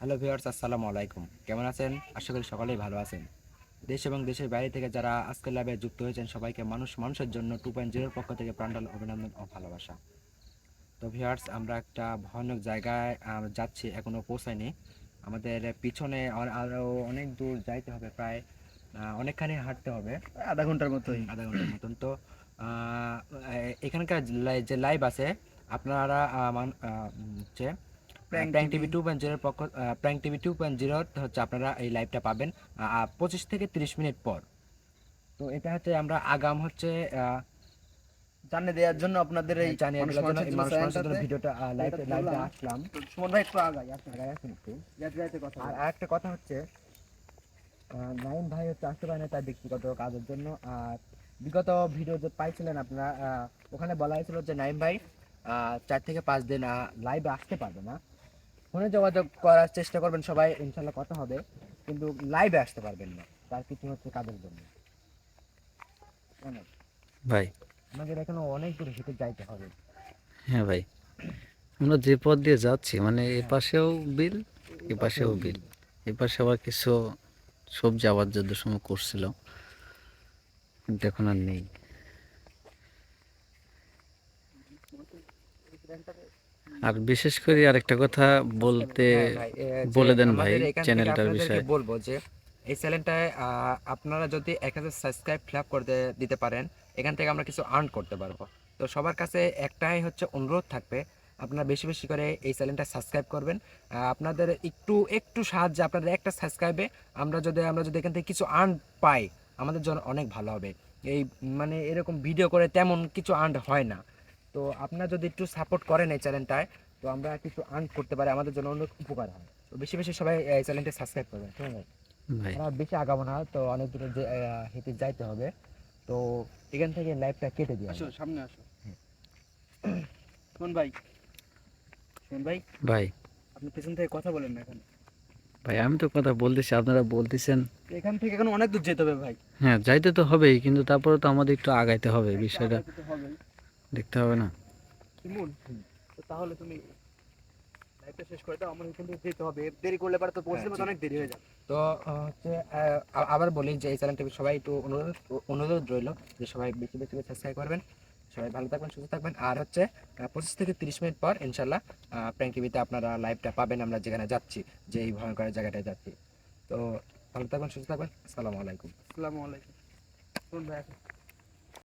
Hello viewers আসসালামু আলাইকুম। কেমন আছেন? আশা করি সকলেই ভালো আছেন। দেশ এবং দেশের বাইরে থেকে যারা আজকের লাইভে যুক্ত হয়েছেন সবাইকে মানুষ মানুষের জন্য টু পয়েন্ট জিরোর পক্ষ থেকে প্রাণডাল অভিনন্দন ও ভালোবাসা। তো ভিউয়ার্স আমরা একটা ভয়ানক জায়গায় যাচ্ছি এখনও পৌঁছায়নি। আমাদের পিছনে আর- আরও অনেক দূর যাইতে হবে প্রায় অনেকখানি হাঁটতে হবে। আধা ঘণ্টার মতোই। আধা ঘণ্টার মতন। তো এখানকার যে লাইভ আছে আপনারা হচ্ছে TV টিভি টু পয়েন্ট জিরোর পক্ষ prank TV two point zero হচ্ছে আপনারা এই লাইভটা পাবেন পঁচিশ থেকে তিরিশ মিনিট পর। তো এটা হচ্ছে আমরা আগাম হচ্ছে জানিয়ে দেওয়ার জন্য আপনাদের এই জানিয়ে দেওয়ার জন্য এই মানুষ মানুষের জন্য ভিডিওটা লাইভ লাইভে আসলাম। সুমন ভাই একটু আগাই আসুন আগায় আসুন একটু। কথা আর। আরেকটা কথা হচ্ছে নাইম ভাই হচ্ছে আসতে পারে না তার ব্যক্তিগত কাজের জন্য। আর বিগত ভিডিও যে পাইছিলেন আপনারা ওখানে বলা হয়েছিল যে নাইম ভাই আহ, চার থেকে পাঁচ দিন লাইভে আসতে পারবে না। ফোনে যোগাযোগ করার চেষ্টা করবেন সবাই ইনশাল্লাহ কথা হবে কিন্তু লাইভে আসতে পারবেন না তার কিছু হচ্ছে কাজের জন্য। ভাই। আমাদের এখনও অনেক দূরে হেঁটে যাইতে হবে। হ্যাঁ ভাই আমরা যে পথ দিয়ে যাচ্ছি মানে এ পাশেও বিল এ পাশেও বিল। এ পাশে আবার কিছু সবজি আবাদ যুদ্ধ সময় করছিল কিন্তু এখন আর নেই। আর বিশেষ করে আরেকটা কথা বলতে বলে দেন ভাই চ্যানেলটার বিষয়ে। বলব যে এই চ্যানেলটায় আপনারা যদি এক হাজার সাবস্ক্রাইব ফিল করতে দিতে পারেন এখান থেকে আমরা কিছু আর্ন করতে পারব। তো সবার কাছে একটাই হচ্ছে অনুরোধ থাকবে আপনারা বেশি বেশি করে এই চ্যানেলটা সাবস্ক্রাইব করবেন। আপনাদের একটু একটু সাহায্য আপনাদের একটা সাবস্ক্রাইবে আমরা যদি আমরা যদি এখান থেকে কিছু আর্ন পাই আমাদের জন্য অনেক ভালো হবে। এই মানে এরকম ভিডিও করে তেমন কিছু আর্ন হয় না। তো আপনারা যদি একটু সাপোর্ট করেন এই চ্যানেলটায় তো আমরা কিছু আর্ন করতে পারি আমাদের জন্য অনেক উপকার হয়। তো বেশি বেশি সবাই এই চ্যানেলটা সাবস্ক্রাইব করবেন ঠিক আছে? আমরা বেশি আগাবো না তো অনেক দূরে যে হেঁটে যাইতে হবে। তো এখান থেকে লাইভটা কেটে দিয়ে আসো সামনে আসো। সুমন ভাই। সুমন ভাই ভাই। আপনি পেছন থেকে কথা বলেন না এখানে। ভাই আমি তো কথা বলতেছি আপনারা বলতেছেন। এখান থেকে এখন অনেক দূর যেতে হবে ভাই। হ্যাঁ যাইতে তো হবেই কিন্তু তারপরে তো আমাদের একটু আগাইতে হবে বিষয়টা। দেখতে হবে না। তাহলে তুমি লাইফটা শেষ করে দাও আমার এখান থেকে যেতে হবে। দেরি করলে পারে তো পৌঁছতে হ্যাঁ, অনেক দেরি হয়ে যাবে। তো হচ্ছে আবার বলি যে এই চ্যানেলটা সবাই একটু অনুরোধ অনুরোধ রইল যে সবাই বেশি বেশি করে সাবস্ক্রাইব করবেন। সবাই ভালো থাকবেন সুস্থ থাকবেন। আর হচ্ছে পঁচিশ থেকে তিরিশ মিনিট পর ইনশাল্লাহ প্র্যাঙ্ক টিভিতে আপনারা লাইভটা পাবেন আমরা যেখানে যাচ্ছি যে এই ভয়ঙ্কর জায়গাটায় যাচ্ছি। তো ভালো থাকবেন সুস্থ থাকবেন। আসসালামু আলাইকুম। আসসালামু আলাইকুম।